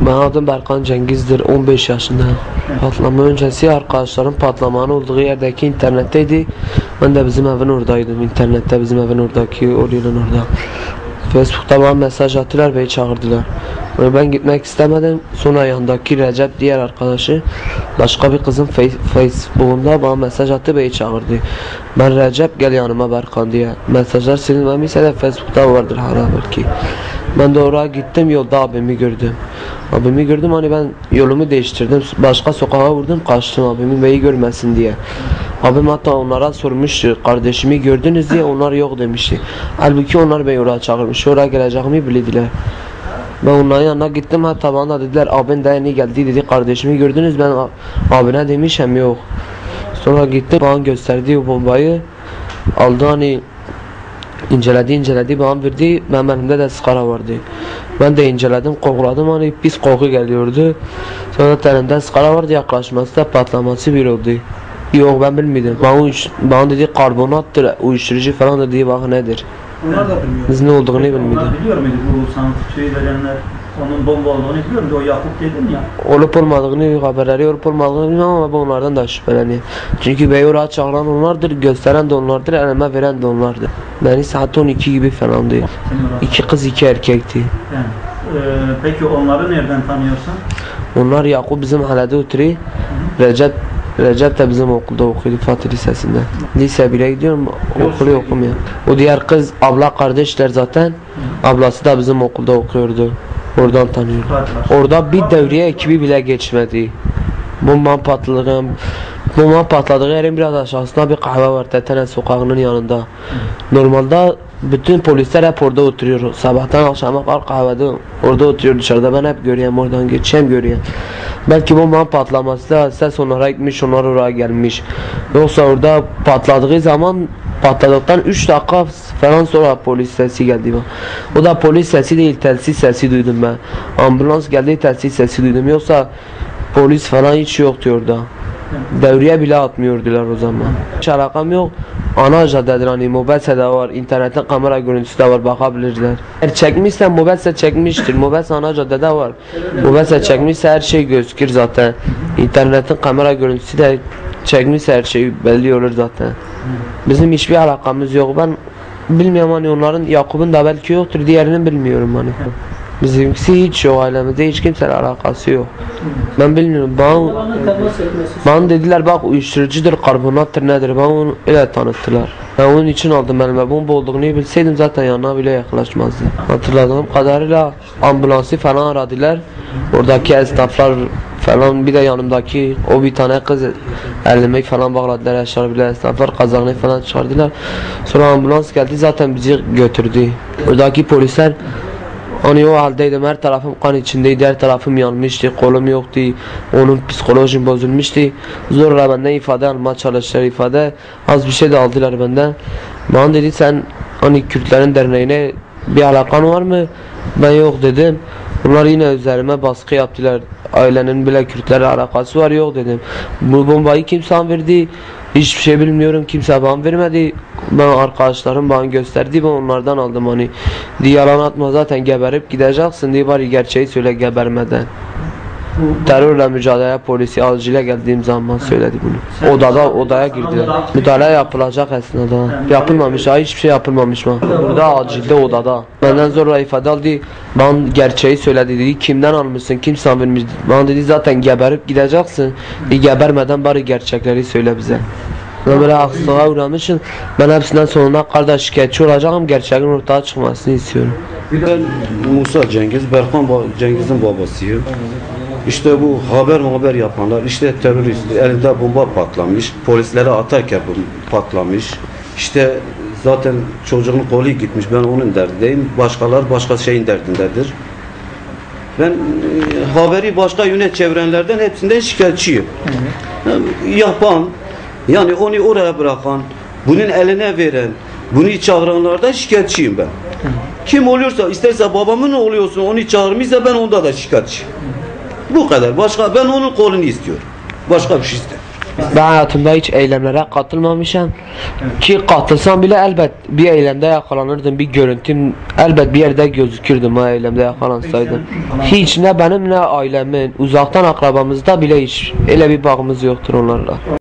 Ben adım Berkan Cengiz'dir. 15 yaşında. Patlama öncesi arkadaşlarım patlamanın olduğu yerdeki internetteydi. Ben de bizim evin oradaydım. İnternette bizim evin oradaki oluyorun orada. Facebook'ta bana mesaj attılar ve çağırdılar. Ben gitmek istemedim. Sonra yanındaki Recep diğer arkadaşı başka bir kızın face- Facebook'unda bana mesaj attı ve çağırdı. Ben Recep gel yanıma Berkan diye. Mesajlar silinmemişse de Facebook'ta vardır hala belki. Ben de oraya gittim yolda abimi gördüm. Abimi gördüm hani ben yolumu değiştirdim. Başka sokağa vurdum kaçtım abimin beyi görmesin diye. Abim hatta onlara sormuştu kardeşimi gördünüz diye onlar yok demişti. Halbuki onlar beni oraya çağırmış. Oraya geleceğimi bildiler. Ben onların yanına gittim hatta bana dediler abin de yeni geldi dedi kardeşimi gördünüz ben abine demişim yok. Sonra gitti bana gösterdi bombayı. Aldı hani inceledi inceledi bana verdi benim elimde de sigara vardı. Ben de inceledim kokladım hani pis koku geliyordu. Sonra elimde sigara vardı yaklaşması da patlaması bir oldu. Yok ben bilmedim. Bana, uyuş- bana dedi karbonattır, uyuşturucu falan dedi bak nedir. Onlar da bilmiyor. Biz ne olduğunu bilmiyordum. Onlar biliyor muydu bu sana şey verenler onun bomba olduğunu biliyor muydu? O Yakup dedin ya. Olup olmadığını haberleri olup olmadığını bilmiyorum ama ben onlardan da şüpheleniyorum. Çünkü oraya çağıran onlardır, gösteren de onlardır, elime veren de onlardır. Beni saat 12 gibi falandı. Senin orası. İki kız iki erkekti. Yani. Ee, peki onları nereden tanıyorsun? Onlar Yakup bizim mahallede oturuyor. Recep Recep de bizim okulda okuyordu Fatih Lisesi'nde. Lise bile gidiyorum okulu okumuyor. O diğer kız abla kardeşler zaten. Ablası da bizim okulda okuyordu. Oradan tanıyorum. Orada bir devriye ekibi bile geçmedi. Bomba patladığı, bomba patladığı yerin biraz aşağısında bir kahve var Tetene sokağının yanında. Normalde bütün polisler hep orada oturuyor. Sabahtan akşama kadar kahvede orada oturuyor dışarıda. Ben hep görüyorum oradan geçeyim görüyorum. Belki bombanın patlaması da ses onlara gitmiş, onlar oraya gelmiş. Yoksa orada patladığı zaman patladıktan 3 dakika falan sonra polis sesi geldi. O da polis sesi değil, telsiz sesi duydum ben. Ambulans geldi, telsiz sesi duydum. Yoksa polis falan hiç yoktu orada. Devriye bile atmıyordular o zaman. Hiç alakam yok. Ana caddedir hani mobese de var, internetten kamera görüntüsü de var bakabilirler. Eğer çekmişse mobese çekmiştir. Mobese ana caddede var. Mobese çekmişse her şey gözükür zaten. İnternetin kamera görüntüsü de çekmişse her şey belli olur zaten. Bizim hiçbir alakamız yok. Ben bilmiyorum hani onların Yakup'un da belki yoktur. Diğerini bilmiyorum hani. Bizimkisi hiç yok ailemizde hiç kimseyle alakası yok. Ben bilmiyorum. Bana, bana dediler bak uyuşturucudur, karbonattır nedir. Bana onu öyle tanıttılar. Ben onun için aldım elime. Bomba olduğunu bilseydim zaten yanına bile yaklaşmazdı. Hatırladığım kadarıyla ambulansı falan aradılar. Oradaki esnaflar falan bir de yanımdaki o bir tane kız elime falan bağladılar aşağı bile esnaflar kazanı falan çıkardılar. Sonra ambulans geldi zaten bizi götürdü. Oradaki polisler Hani o haldeydim her tarafım kan içindeydi. Her tarafım yanmıştı. Kolum yoktu. Onun psikolojim bozulmuştu. Zorla benden ifade alma çalıştılar. İfade az bir şey de aldılar benden. Bana dedi sen hani Kürtlerin derneğine bir alakan var mı? Ben yok dedim. Bunlar yine üzerime baskı yaptılar. Ailenin bile Kürtlerle alakası var yok dedim. Bu bombayı kim sana verdi? Hiçbir şey bilmiyorum. Kimse bana vermedi. Ben arkadaşlarım bana gösterdi. Ben onlardan aldım hani. Diye yalan atma zaten geberip gideceksin diye bari gerçeği söyle gebermeden. Terörle mücadele polisi acile geldiğim zaman söyledi bunu. Odada odaya girdiler. Müdahale yapılacak esnada. Yapılmamış ha hiçbir şey yapılmamış mı? Burada acilde odada. Benden zorla ifade aldı. Ben gerçeği söyledi dedi. Kimden almışsın? Kim sana vermiş? Bana dedi zaten geberip gideceksin. Bir gebermeden bari gerçekleri söyle bize. Ben böyle haksızlığa uğramışım. Ben hepsinden sonuna kadar şikayetçi olacağım. Gerçeğin ortaya çıkmasını istiyorum. Ben Musa Cengiz, Berkan Ba- Cengiz'in babasıyım. İşte bu haber haber yapanlar, işte terörist, elinde bomba patlamış, polislere atarken bu patlamış. İşte zaten çocuğun kolu gitmiş, ben onun derdindeyim. Başkalar başka şeyin derdindedir. Ben e, haberi başka yöne çevirenlerden hepsinden şikayetçiyim. Yapan, yani onu oraya bırakan, bunun eline veren, bunu çağıranlardan şikayetçiyim ben. Kim oluyorsa isterse babamın oluyorsun onu çağırmışsa ben onda da şikayetçiyim. Bu kadar. Başka ben onun kolunu istiyorum. Başka bir şey istemiyorum. Ben hayatımda hiç eylemlere katılmamışım. Ki katılsam bile elbet bir eylemde yakalanırdım. Bir görüntüm elbet bir yerde gözükürdüm o eylemde yakalansaydım. Hiç ne benim ne ailemin uzaktan akrabamızda bile hiç öyle bir bağımız yoktur onlarla.